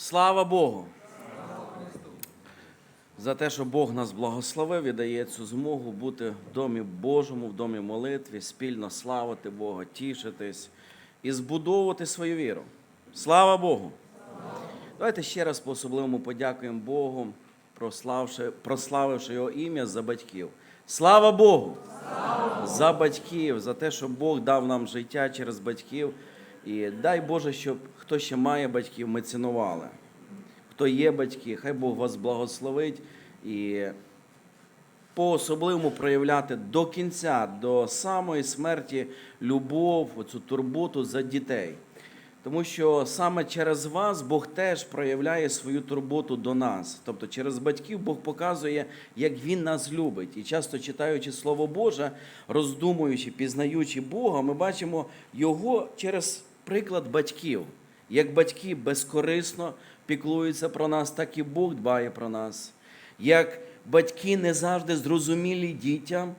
Слава Богу! За те, що Бог нас благословив і дає цю змогу бути в домі Божому, в домі молитві, спільно славити Бога, тішитись і збудовувати свою віру. Слава Богу! Давайте ще раз по-особливому подякуємо Богу, прославши, прославивши Його ім'я за батьків. Слава Богу! За батьків, за те, що Бог дав нам життя через батьків. І дай Боже, щоб хто ще має батьків, ми цінували. Хто є батьки, хай Бог вас благословить і по-особливому проявляти до кінця, до самої смерті любов, оцю турботу за дітей. Тому що саме через вас Бог теж проявляє свою турботу до нас. Тобто через батьків Бог показує, як Він нас любить. І часто читаючи Слово Боже, роздумуючи, пізнаючи Бога, ми бачимо Його через приклад батьків. Як батьки безкорисно піклуються про нас, так і Бог дбає про нас. Як батьки не завжди зрозумілі дітям,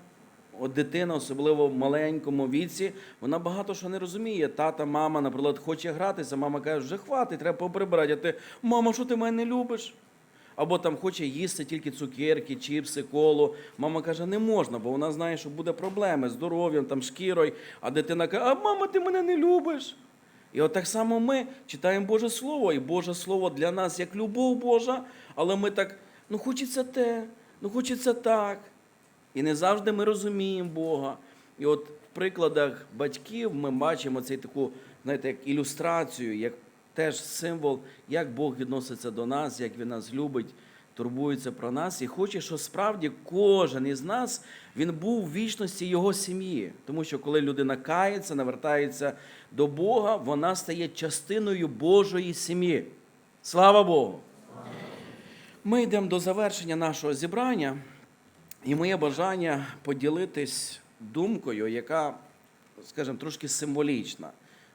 От дитина, особливо в маленькому віці, вона багато що не розуміє. Тата, мама, наприклад, хоче гратися, мама каже, вже хватить, треба поприбирати. А ти, мама, що ти мене не любиш? Або там хоче їсти тільки цукерки, чіпси, коло. Мама каже, не можна, бо вона знає, що буде проблеми з здоров'ям, там, шкірою. А дитина каже, а мама, ти мене не любиш. І от так само ми читаємо Боже Слово, і Боже Слово для нас як любов Божа, але ми так, ну хочеться те, ну хочеться так. І не завжди ми розуміємо Бога. І от в прикладах батьків ми бачимо цей таку, знаєте, як ілюстрацію, як теж символ, як Бог відноситься до нас, як Він нас любить, турбується про нас і хоче, що справді кожен із нас він був в вічності його сім'ї. Тому що коли людина кається, навертається до Бога, вона стає частиною Божої сім'ї. Слава Богу! Ми йдемо до завершення нашого зібрання. І моє бажання поділитись думкою, яка, скажімо, трошки символічна.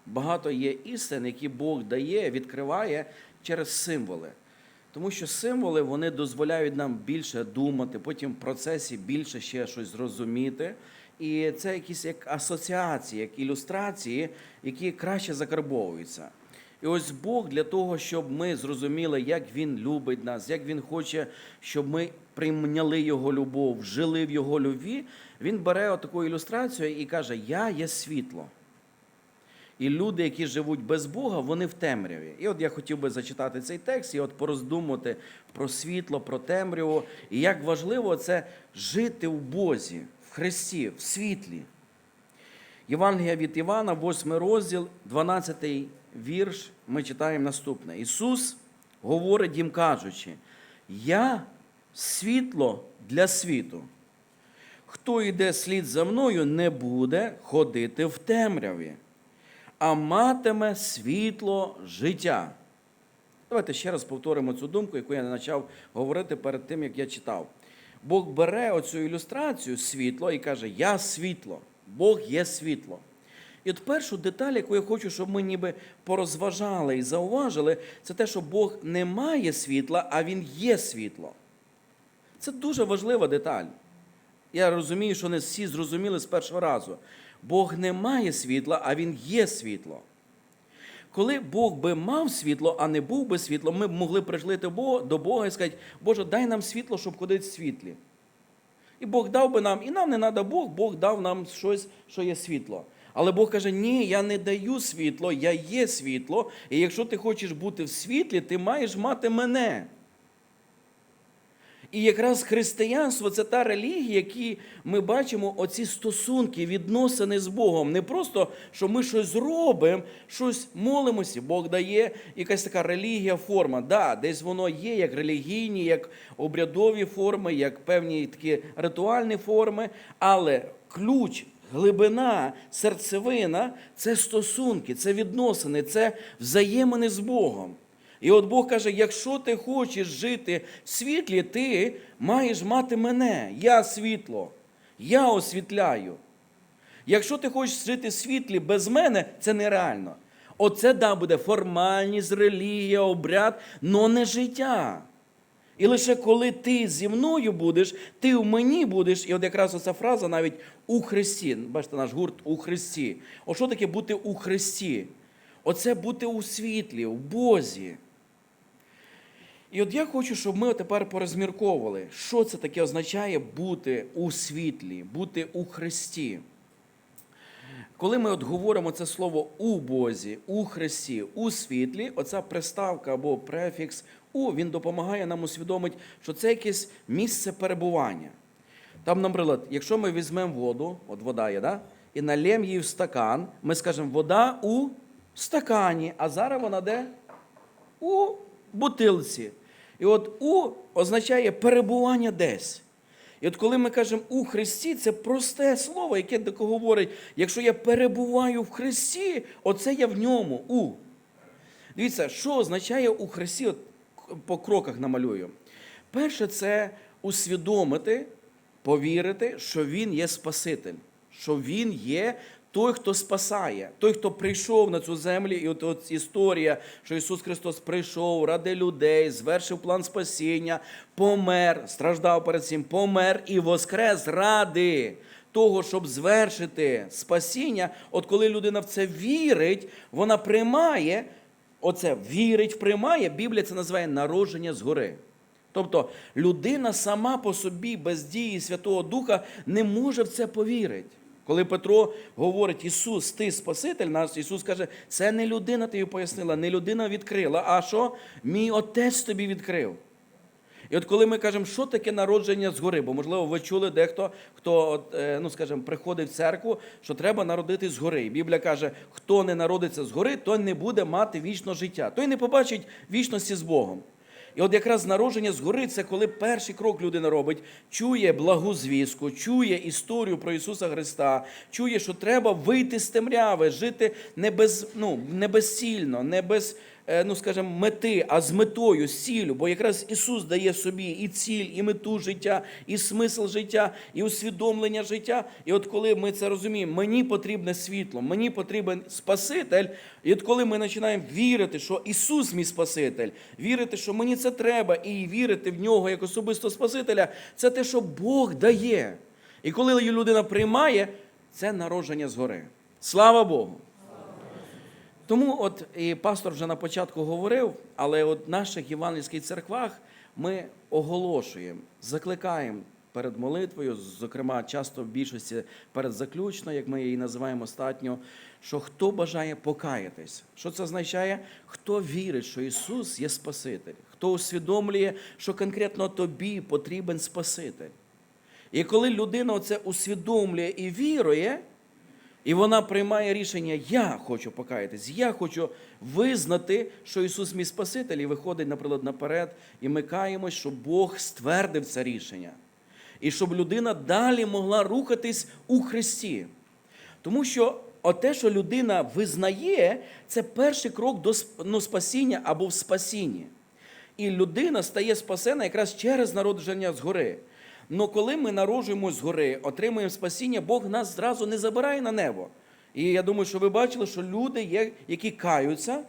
Багато є істин, які Бог дає, відкриває через символи. Тому що символи вони дозволяють нам більше думати, потім в процесі більше ще щось зрозуміти. І це якісь як асоціації, як ілюстрації, які краще закарбовуються. І ось Бог для того, щоб ми зрозуміли, як Він любить нас, як Він хоче, щоб ми прийняли Його любов, жили в Його любві, Він бере таку ілюстрацію і каже: Я є світло. І люди, які живуть без Бога, вони в темряві. І от я хотів би зачитати цей текст і от пороздумати про світло, про темряву, і як важливо це жити в Бозі, в Христі, в світлі. Євангелія від Івана, 8 розділ, 12 вірш, ми читаємо наступне. Ісус говорить їм кажучи, я світло для світу. Хто йде слід за мною, не буде ходити в темряві, а матиме світло життя. Давайте ще раз повторимо цю думку, яку я почав говорити перед тим, як я читав. Бог бере оцю ілюстрацію світло і каже: Я світло, Бог є світло. І от першу деталь, яку я хочу, щоб ми ніби порозважали і зауважили, це те, що Бог не має світла, а Він є світло. Це дуже важлива деталь. Я розумію, що не всі зрозуміли з першого разу. Бог не має світла, а Він є світло. Коли Бог би мав світло, а не був би світло, ми б могли прийшли до Бога і сказати, Боже, дай нам світло, щоб ходити в світлі. І Бог дав би нам, і нам не треба Бог, Бог дав нам щось, що є світло. Але Бог каже, ні, я не даю світло, я є світло, і якщо ти хочеш бути в світлі, ти маєш мати мене. І якраз християнство це та релігія, які ми бачимо оці стосунки, відносини з Богом. Не просто, що ми щось робимо, щось молимося, Бог дає якась така релігія, форма. Да, десь воно є, як релігійні, як обрядові форми, як певні такі ритуальні форми, але ключ. Глибина, серцевина це стосунки, це відносини, це взаємини з Богом. І от Бог каже: якщо ти хочеш жити в світлі, ти маєш мати мене. Я світло, я освітляю. Якщо ти хочеш жити в світлі без мене, це нереально. Оце да, буде формальність, релігія, обряд, но не життя. І лише коли ти зі мною будеш, ти в мені будеш, і от якраз оця фраза навіть у Христі. Бачите, наш гурт у Христі. О що таке бути у Христі? Оце бути у світлі, в Бозі. І от я хочу, щоб ми тепер порозмірковували, що це таке означає бути у світлі, бути у Христі. Коли ми от говоримо це слово у Бозі, у Христі, у світлі, оця приставка або префікс у, він допомагає нам усвідомити, що це якесь місце перебування. Там, наприклад, якщо ми візьмемо воду, от вода є, да? і налємо її в стакан, ми скажемо, вода у стакані, а зараз вона де? У бутилці. І от у означає перебування десь. І от коли ми кажемо у Христі, це просте слово, яке говорить, якщо я перебуваю в Христі, оце я в ньому. У. Дивіться, що означає у Христі, от по кроках намалюю. Перше, це усвідомити, повірити, що Він є Спаситель, що Він є той, хто спасає, той, хто прийшов на цю землю, і от, от історія, що Ісус Христос прийшов ради людей, звершив план спасіння, помер, страждав перед цим, помер і воскрес ради того, щоб звершити спасіння. От коли людина в це вірить, вона приймає, оце вірить, приймає, Біблія це називає народження згори. Тобто людина сама по собі без дії Святого Духа не може в це повірити. Коли Петро говорить, Ісус, ти Спаситель наш, Ісус каже, це не людина тобі пояснила, не людина відкрила, а що? Мій Отець тобі відкрив. І от коли ми кажемо, що таке народження згори, бо, можливо, ви чули дехто, хто, е, ну, скажімо, приходить в церкву, що треба народитись згори. І Біблія каже, хто не народиться згори, той не буде мати вічне життя, той не побачить вічності з Богом. І от якраз народження згори це коли перший крок людина робить, чує благу звістку, чує історію про Ісуса Христа, чує, що треба вийти з темряви, жити не без, ну, не безцільно, не без, ну скажімо, мети, а з метою, з ціллю. Бо якраз Ісус дає собі і ціль, і мету життя, і смисл життя, і усвідомлення життя. І от коли ми це розуміємо, мені потрібне світло, мені потрібен Спаситель. І от коли ми починаємо вірити, що Ісус мій Спаситель, вірити, що мені це треба, і вірити в нього як особисто Спасителя, це те, що Бог дає. І коли людина приймає, це народження згори. Слава Богу! Тому от і пастор вже на початку говорив, але от в наших євангельських церквах ми оголошуємо, закликаємо перед молитвою, зокрема, часто в більшості перед заключно, як ми її називаємо остатньо, що хто бажає покаятись. Що це означає? Хто вірить, що Ісус є Спаситель, хто усвідомлює, що конкретно тобі потрібен Спаситель. І коли людина це усвідомлює і вірує, і вона приймає рішення, я хочу покаятись, я хочу визнати, що Ісус мій Спаситель, і виходить, наприклад, наперед, і ми каємось, що Бог ствердив це рішення. І щоб людина далі могла рухатись у Христі. Тому що те, що людина визнає, це перший крок до ну, спасіння або в спасінні. І людина стає спасена якраз через народження згори. Но коли ми народжуємось згори, отримуємо спасіння, Бог нас зразу не забирає на небо. І я думаю, що ви бачили, що люди є, які каються.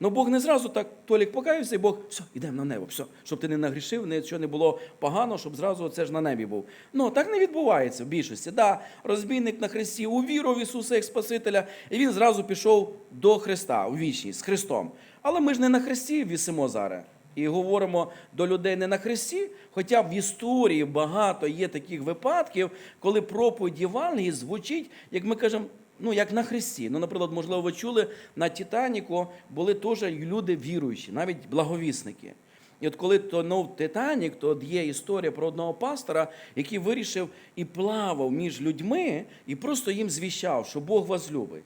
Ну Бог не зразу так Толік покаявся, і Бог, все, йдемо на небо, все, щоб ти не нагрішив, нічого не було погано, щоб зразу це ж на небі був. Ну так не відбувається в більшості. Да, розбійник на Христі увірував Ісуса як Спасителя, і він зразу пішов до Христа у вічність з Христом. Але ми ж не на Христі вісимо зараз. І говоримо до людей не на Христі, хоча в історії багато є таких випадків, коли проповідь Євангелії звучить, як ми кажемо, ну як на Христі. Ну, наприклад, можливо, ви чули на Титаніку були теж люди віруючі, навіть благовісники. І от коли тонув Титанік, то є історія про одного пастора, який вирішив і плавав між людьми, і просто їм звіщав, що Бог вас любить.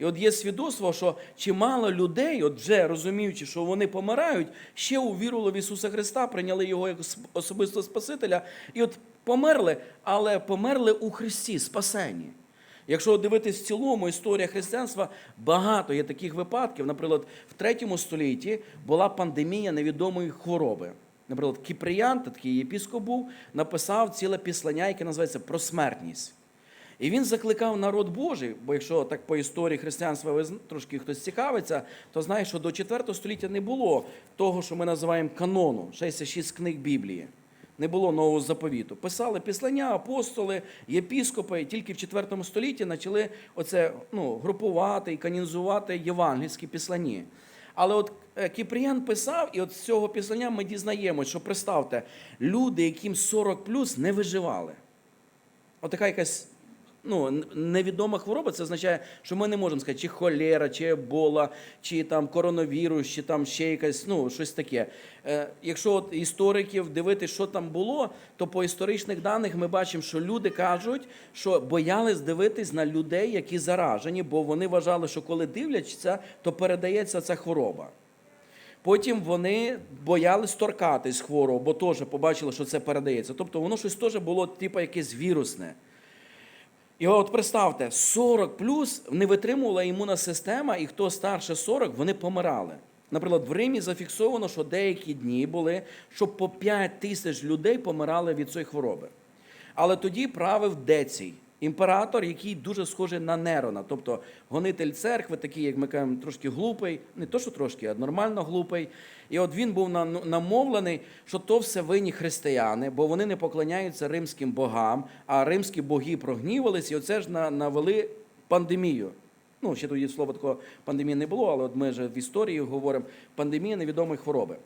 І от є свідоцтво, що чимало людей, от вже розуміючи, що вони помирають, ще увірували в Ісуса Христа, прийняли Його як ос- особистого Спасителя, і от померли, але померли у Христі, спасені. Якщо дивитись в цілому історія християнства, багато є таких випадків. Наприклад, в третьому столітті була пандемія невідомої хвороби. Наприклад, Кіприян, такий єпіскоп був, написав ціле післання, яке називається про смертність. І він закликав народ Божий, бо якщо так по історії християнства ви трошки хтось цікавиться, то знає, що до 4 століття не було того, що ми називаємо канону, 66 книг Біблії. Не було нового заповіту. Писали післання, апостоли, єпіскопи, і тільки в 4 столітті почали оце ну, групувати і канінізувати євангельські післані. Але от е, Кіпріян писав, і от з цього післання ми дізнаємось, що представте, люди, яким 40 плюс, не виживали. Отака якась ну, невідома хвороба, це означає, що ми не можемо сказати, чи холера, чи ебола, чи там коронавірус, чи там ще якась, ну, щось таке. Е, якщо от істориків дивитися, що там було, то по історичних даних ми бачимо, що люди кажуть, що боялись дивитись на людей, які заражені, бо вони вважали, що коли дивляться, то передається ця хвороба. Потім вони боялись торкатись хворого, бо теж побачили, що це передається. Тобто воно щось теж було, типу, якесь вірусне. І от представте, 40 плюс не витримувала імунна система, і хто старше 40, вони помирали. Наприклад, в Римі зафіксовано, що деякі дні були, що по 5 тисяч людей помирали від цієї хвороби. Але тоді правив Децій, імператор, який дуже схожий на Нерона, тобто гонитель церкви, такий, як ми кажемо, трошки глупий, не то, що трошки, а нормально глупий. І от він був намовлений, що то все винні християни, бо вони не поклоняються римським богам, а римські боги прогнівались, і оце ж навели пандемію. Ну, ще тоді слова такого пандемії не було, але от ми вже в історії говоримо пандемія невідомої хвороби.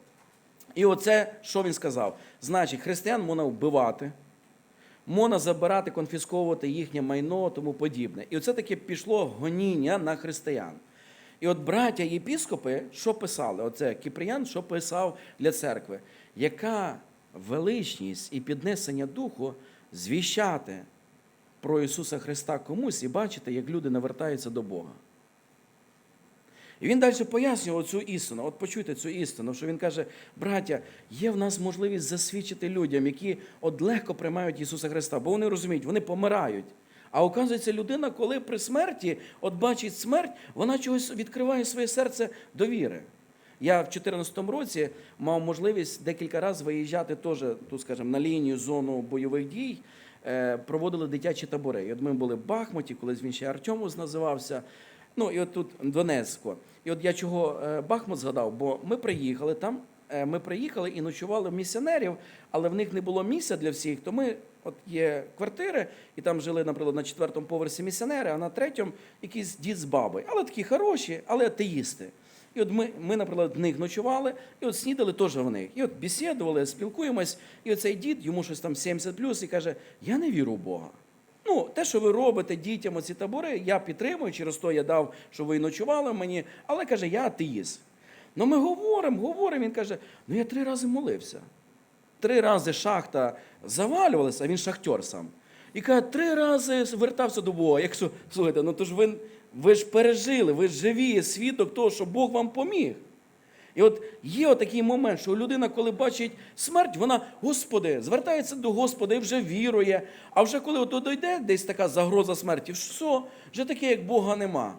І оце, що він сказав? Значить, християн можна вбивати, можна забирати, конфісковувати їхнє майно, тому подібне. І оце таке пішло гоніння на християн. І от браття єпіскопи, що писали? Оце Кіпріян, що писав для церкви? Яка величність і піднесення духу звіщати про Ісуса Христа комусь і бачити, як люди навертаються до Бога. І він далі пояснював цю істину. От почуйте цю істину, що він каже: браття, є в нас можливість засвідчити людям, які от легко приймають Ісуса Христа, бо вони розуміють, вони помирають. А оказується, людина, коли при смерті от бачить смерть, вона чогось відкриває своє серце до віри. Я в 2014 році мав можливість декілька разів виїжджати теж, тут, скажімо, на лінію зону бойових дій, е, проводили дитячі табори. І от ми були в Бахмуті, колись він ще Артемус називався. Ну і от тут Донецько. І от я чого е, Бахмут згадав, бо ми приїхали там. е, Ми приїхали і ночували в місіонерів, але в них не було місця для всіх. То ми, от є квартири, і там жили, наприклад, на четвертому поверсі місіонери, а на третьому якийсь дід з бабою. Але такі хороші, але атеїсти. І от ми, ми, наприклад, в них ночували, і от снідали теж в них. І от бесідували, спілкуємось, і оцей дід, йому щось там 70 плюс, і каже: Я не вірю в Бога. Ну, те, що ви робите дітям оці табори, я підтримую, через то я дав, що ви ночували мені, але каже, я атеїст. Ну ми говоримо, говоримо. Він каже: ну я три рази молився. Три рази шахта завалювалася, а він шахтер сам. І каже, три рази звертався до Бога. Якщо слухайте, ну то ж ви, ви ж пережили, ви ж живі свідок того, що Бог вам поміг. І от є отакий момент, що людина, коли бачить смерть, вона, Господи, звертається до Господа і вже вірує. А вже коли от дойде десь така загроза смерті, все, вже таке, як Бога нема.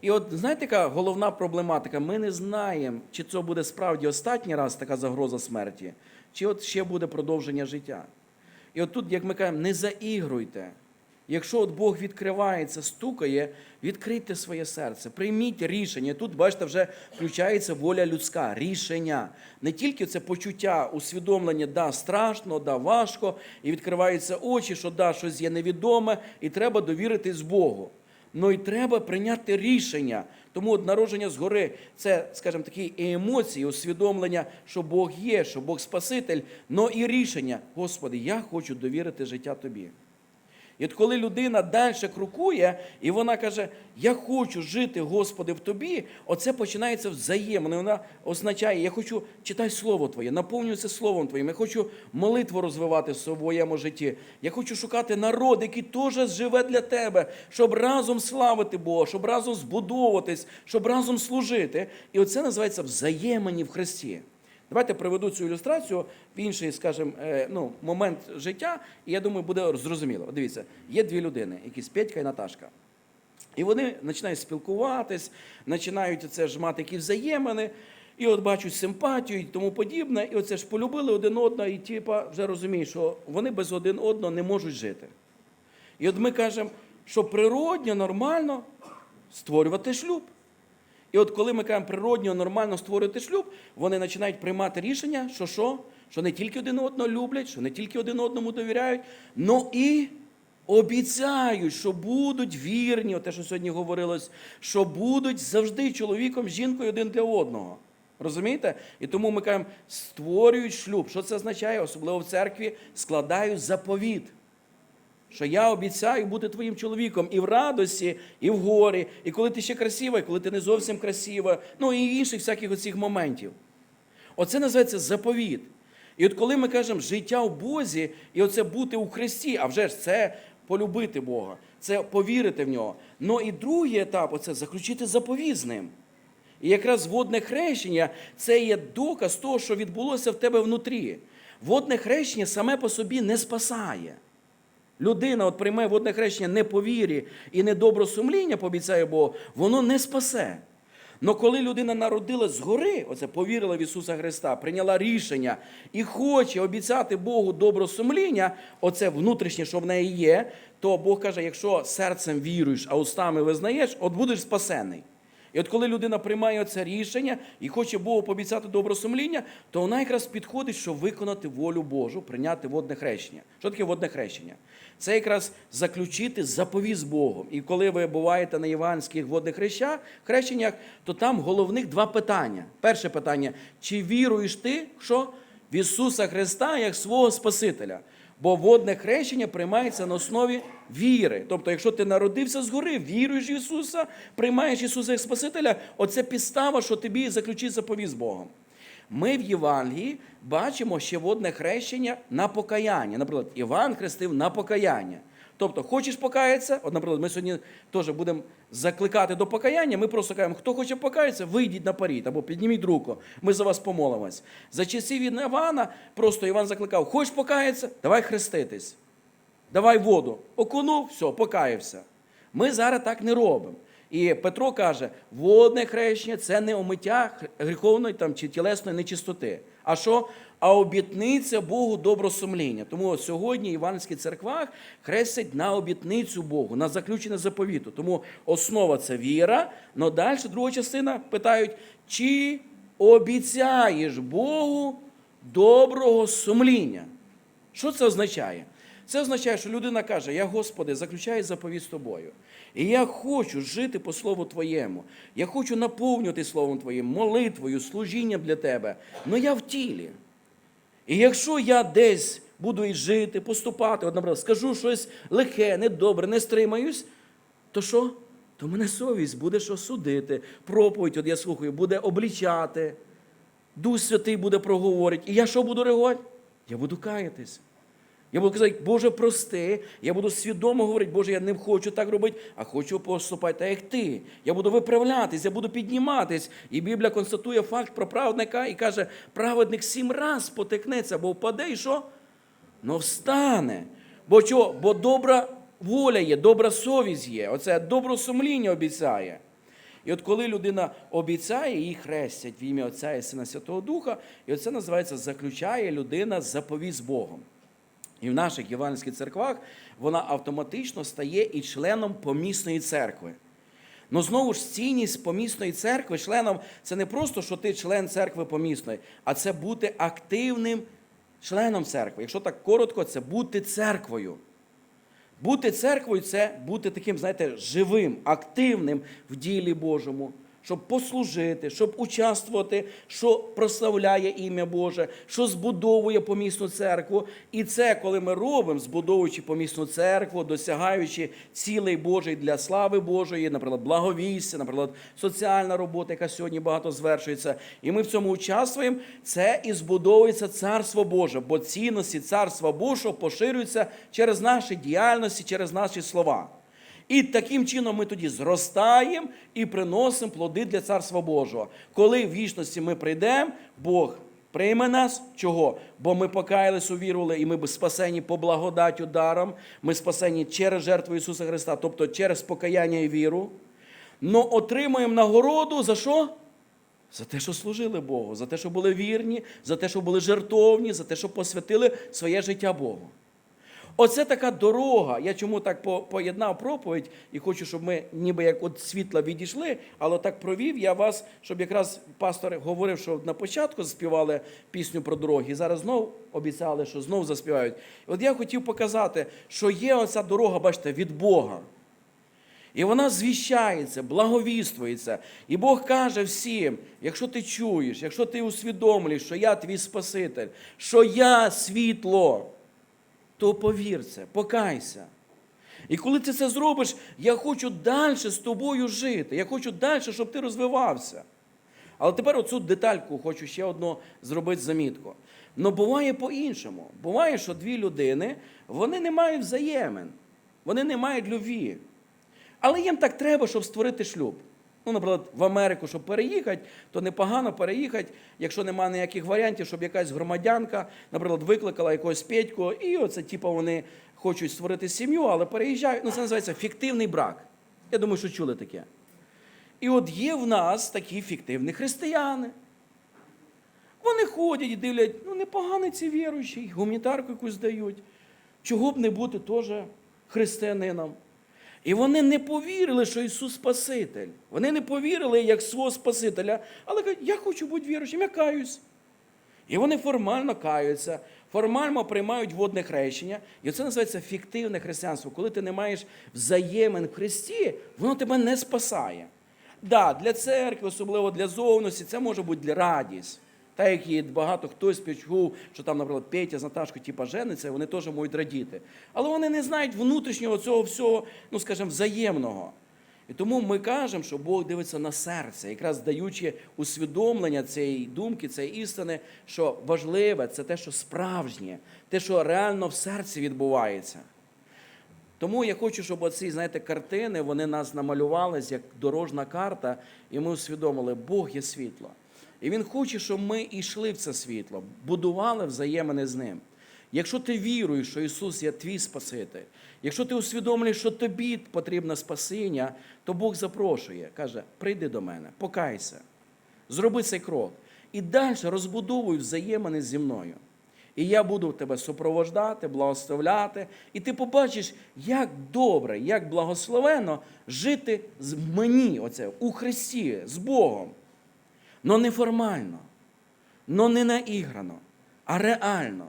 І от знаєте, яка головна проблематика? Ми не знаємо, чи це буде справді останній раз така загроза смерті, чи от ще буде продовження життя. І от тут, як ми кажемо, не заігруйте. Якщо от Бог відкривається, стукає, відкрийте своє серце, прийміть рішення. Тут, бачите, вже включається воля людська, рішення. Не тільки це почуття, усвідомлення, да, страшно, да, важко, і відкриваються очі, що да, щось є невідоме, і треба довіритись Богу. Ну і треба прийняти рішення. Тому от народження згори це, скажімо, такі емоції, усвідомлення, що Бог є, що Бог Спаситель, но і рішення, Господи, я хочу довірити життя Тобі. І от коли людина далі крокує, і вона каже, я хочу жити, Господи, в тобі, оце починається взаємно. Вона означає, я хочу читати Слово Твоє, наповнююся Словом Твоїм, я хочу молитву розвивати в своєму житті. Я хочу шукати народ, який теж живе для тебе, щоб разом славити Бога, щоб разом збудовуватись, щоб разом служити. І оце називається взаємні в Христі. Давайте приведу цю ілюстрацію в інший, скажімо, е, ну, момент життя, і я думаю, буде зрозуміло. Дивіться, є дві людини, якісь Петька і Наташка. І вони починають спілкуватись, починають це ж мати якісь взаємини, і от бачать симпатію і тому подібне. І оце ж полюбили один одного, і типа вже розуміють, що вони без один одного не можуть жити. І от ми кажемо, що природньо, нормально створювати шлюб. І от коли ми кажемо природньо, нормально створювати шлюб, вони починають приймати рішення, що що? Що не тільки один одного люблять, що не тільки один одному довіряють, але і обіцяють, що будуть вірні, те, що сьогодні говорилось, що будуть завжди чоловіком, жінкою один для одного. Розумієте? І тому ми кажемо, створюють шлюб. Що це означає? Особливо в церкві складають заповіт. Що я обіцяю бути твоїм чоловіком і в радості, і в горі, і коли ти ще красива, і коли ти не зовсім красива, ну і інших всяких оцих моментів. Оце називається заповіт. І от коли ми кажемо життя в Бозі, і оце бути у Христі, а вже ж це полюбити Бога, це повірити в нього. Ну і другий етап оце заключити заповіт з ним. І якраз водне хрещення це є доказ того, що відбулося в тебе внутрі. Водне хрещення саме по собі не спасає. Людина от прийме водне хрещення не по вірі і не добросумління, пообіцяє Бог, воно не спасе. Но коли людина народилась згори, оце повірила в Ісуса Христа, прийняла рішення і хоче обіцяти Богу добросумління, оце внутрішнє, що в неї є, то Бог каже, якщо серцем віруєш, а устами визнаєш, от будеш спасений. І от коли людина приймає це рішення і хоче Богу пообіцяти добросумління, то вона якраз підходить, щоб виконати волю Божу, прийняти водне хрещення. Що таке водне хрещення? Це якраз заключити заповіт з Богом. І коли ви буваєте на іванських водних хрещеннях, то там головних два питання. Перше питання: чи віруєш ти що? в Ісуса Христа як свого Спасителя? Бо водне хрещення приймається на основі віри. Тобто, якщо ти народився згори, віруєш в Ісуса, приймаєш Ісуса як Спасителя, оце підстава, що тобі заключить заповіт з Богом. Ми в Євангелії бачимо ще водне хрещення на покаяння. Наприклад, Іван хрестив на покаяння. Тобто, хочеш покаятися, от, наприклад, ми сьогодні теж будемо закликати до покаяння, ми просто кажемо, хто хоче покаятися, вийдіть на парі. або підніміть руку, ми за вас помолимось. За часів від Івана просто Іван закликав, хочеш покаятися, давай хреститись. Давай воду. Окунув, все, покаявся. Ми зараз так не робимо. І Петро каже, водне хрещення це не омиття гріховної там, чи тілесної нечистоти. А що? А обітниця Богу добросумління. Тому сьогодні в Іванських церквах хрестять на обітницю Богу, на заключення заповіту. Тому основа це віра. але далі друга частина питають, чи обіцяєш Богу доброго сумління? Що це означає? Це означає, що людина каже: Я, Господи, заключаю заповіт з тобою. І я хочу жити по Слову Твоєму. Я хочу наповнювати Словом Твоїм, молитвою, служінням для Тебе. але я в тілі. І якщо я десь буду і жити, поступати, наприклад, скажу щось лихе, недобре, не стримаюсь, то що? То мене совість буде що судити. Проповідь, от я слухаю, буде облічати. Дух Святий буде проговорити. І я що буду реагувати? Я буду каятись. Я буду казати, Боже, прости, я буду свідомо говорити, Боже, я не хочу так робити, а хочу поступати так, як ти. Я буду виправлятись, я буду підніматись. І Біблія констатує факт про праведника і каже, праведник сім раз потекнеться, бо впаде і що? Но встане. Бо чого? Бо добра воля є, добра совість є. Оце добросумління обіцяє. І от коли людина обіцяє, її хрестять в ім'я Отця і Сина Святого Духа, і оце називається заключає людина заповіт з Богом. І в наших євангельських церквах вона автоматично стає і членом помісної церкви. Ну знову ж цінність помісної церкви, членом це не просто, що ти член церкви помісної, а це бути активним членом церкви. Якщо так коротко, це бути церквою. Бути церквою це бути таким, знаєте, живим, активним в ділі Божому, щоб послужити, щоб участвувати, що прославляє ім'я Боже, що збудовує помісну церкву. І це, коли ми робимо, збудовуючи помісну церкву, досягаючи цілей Божий для слави Божої, наприклад, благовістя, наприклад, соціальна робота, яка сьогодні багато звершується. І ми в цьому участвуємо. Це і збудовується царство Боже, бо цінності царства Божого поширюються через наші діяльності, через наші слова. І таким чином ми тоді зростаємо і приносимо плоди для Царства Божого. Коли в вічності ми прийдемо, Бог прийме нас. Чого? Бо ми покаялись, увірували, і ми спасені по благодаттю даром. Ми спасені через жертву Ісуса Христа, тобто через покаяння і віру. Но отримуємо нагороду за що? За те, що служили Богу, за те, що були вірні, за те, що були жертовні, за те, що посвятили своє життя Богу. Оце така дорога. Я чому так поєднав проповідь і хочу, щоб ми ніби як от світла відійшли, але так провів я вас, щоб якраз пастор говорив, що на початку заспівали пісню про дороги, і зараз знов обіцяли, що знов заспівають. От я хотів показати, що є оця дорога, бачите, від Бога. І вона звіщається, благовіствується. І Бог каже всім: якщо ти чуєш, якщо ти усвідомлюєш, що я твій Спаситель, що я світло, то повір це, покайся. І коли ти це зробиш, я хочу далі з тобою жити. Я хочу далі, щоб ти розвивався. Але тепер оцю детальку хочу ще одну зробити замітку. Ну буває по-іншому. Буває, що дві людини вони не мають взаємин, вони не мають любві. Але їм так треба, щоб створити шлюб. Ну, наприклад, в Америку, щоб переїхати, то непогано переїхати, якщо немає ніяких варіантів, щоб якась громадянка, наприклад, викликала якогось Петьку, і оце, типу, вони хочуть створити сім'ю, але переїжджають. Ну, це називається фіктивний брак. Я думаю, що чули таке. І от є в нас такі фіктивні християни. Вони ходять і дивлять, ну непоганий ці віруючі, гуманітарку якусь дають. Чого б не бути теж християнином? І вони не повірили, що Ісус Спаситель. Вони не повірили як свого Спасителя, але кажуть, я хочу бути віруючим, я каюсь. І вони формально каються, формально приймають водне хрещення. І це називається фіктивне християнство. Коли ти не маєш взаємин в Христі, воно тебе не спасає. Да, для церкви, особливо для зовності, це може бути для радість. Так як і багато хтось почув, що там, наприклад, Петя з Наташкою типа жениться, вони теж можуть радіти. Але вони не знають внутрішнього цього всього, ну скажімо, взаємного. І тому ми кажемо, що Бог дивиться на серце, якраз даючи усвідомлення цієї думки, цієї істини, що важливе це те, що справжнє, те, що реально в серці відбувається. Тому я хочу, щоб оці, знаєте, картини вони нас намалювались як дорожна карта, і ми усвідомили, Бог є світло. І Він хоче, щоб ми йшли в це світло, будували взаємини з ним. Якщо ти віруєш, що Ісус є твій Спаситель, якщо ти усвідомлюєш, що тобі потрібне спасіння, то Бог запрошує, каже: прийди до мене, покайся, зроби цей крок. І далі розбудовуй взаємини зі мною. І я буду тебе супровождати, благословляти, і ти побачиш, як добре, як благословенно жити з мені, оце, у Христі, з Богом. Но не формально, но не наіграно, а реально.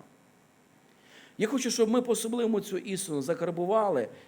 Я хочу, щоб ми по-особливому цю істину закарбували